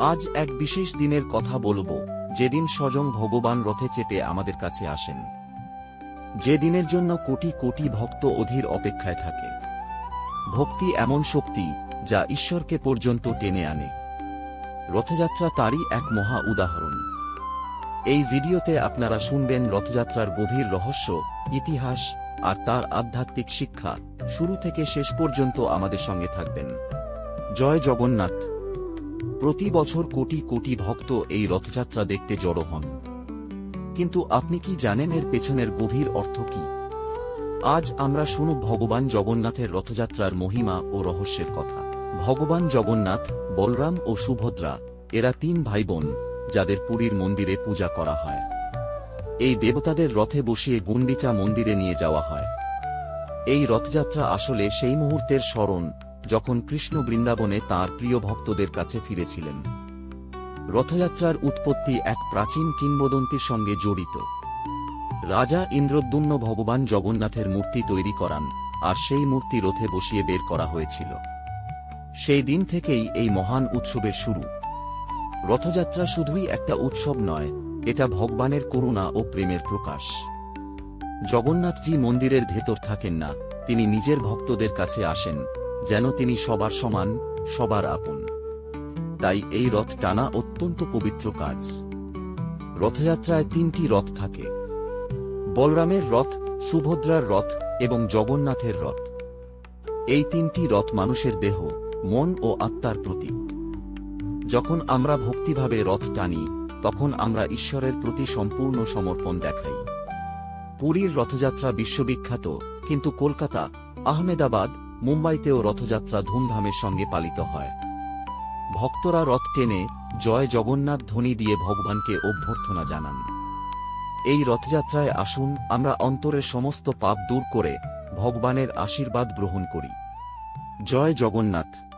আজ এক বিশেষ দিনের কথা বলব, যেদিন স্বয়ং ভগবান রথে চেপে আমাদের কাছে আসেন। যে দিনের জন্য কোটি কোটি ভক্ত অধীর অপেক্ষায় থাকে। ভক্তি এমন শক্তি, যা ঈশ্বরকে পর্যন্ত টেনে আনে। রথযাত্রা তারই এক মহা উদাহরণ। এই ভিডিওতে আপনারা শুনবেন রথযাত্রার গভীর রহস্য, ইতিহাস, আর তার আধ্যাত্মিক শিক্ষা। শুরু থেকে শেষ পর্যন্ত আমাদের সঙ্গে থাকবেন। জয় জগন্নাথ। প্রতি বছর কোটি কোটি ভক্ত এই রথযাত্রা দেখতে জড়ো হন। কিন্তু আপনি কি জানেন এর পেছনের গভীর অর্থ কি? আজ আমরা শুনু ভগবান জগন্নাথের রথযাত্রার মহিমা ও রহস্যের কথা। ভগবান জগন্নাথ, বলরাম ও সুভদ্রা, এরা তিন ভাই বোন যাদের পুরীর মন্দিরে পূজা করা হয়। এই দেবতাদের রথে বসিয়ে গুন্ডিচা মন্দিরে নিয়ে যাওয়া হয়। এই রথযাত্রা আসলে সেই মুহূর্তের স্মরণ যখন কৃষ্ণ বৃন্দাবনে তার প্রিয় ভক্তদের কাছে ফিরেছিলেন। রথযাত্রার উৎপত্তি এক প্রাচীন কিংবদন্তির সঙ্গে জড়িত। রাজা ইন্দ্রদ্যুম্ন ভগবান জগন্নাথের মূর্তি তৈরি করান, আর সেই মূর্তি রথে বসিয়ে বের করা হয়েছিল। সেই দিন থেকেই এই মহান উৎসবের শুরু। রথযাত্রা শুধুই একটা উৎসব নয়, এটা ভগবানের করুণা ও প্রেমের প্রকাশ। জগন্নাথজি মন্দিরের ভেতর থাকেন না, তিনি নিজের ভক্তদের কাছে আসেন যেন তিনি সবার সমান, সবার আপন। তাই এই রথ টানা অত্যন্ত পবিত্র কাজ। রথযাত্রায় তিনটি রথ থাকে। বলরামের রথ, সুভদ্রার রথ এবং জগন্নাথের রথ। এই তিনটি রথ মানুষের দেহ, মন ও আত্মার প্রতীক। যখন আমরা ভক্তিভাবে রথ টানি, তখন আমরা ঈশ্বরের প্রতি সম্পূর্ণ সমর্পণ দেখাই। পুরীর রথযাত্রা বিশ্ববিখ্যাত, কিন্তু কলকাতা, আহমেদাবাদ মুম্বাইতেও রথযাত্রা ধুমধামের সঙ্গে পালিত হয়। ভক্তরা রথ টেনে জয় জগন্নাথ ধ্বনি দিয়ে ভগবানকে অভ্যর্থনা জানান। এই রথযাত্রায় আসুন, আমরা অন্তরের সমস্ত পাপ দূর করে ভগবানের আশীর্বাদ গ্রহণ করি। জয় জগন্নাথ।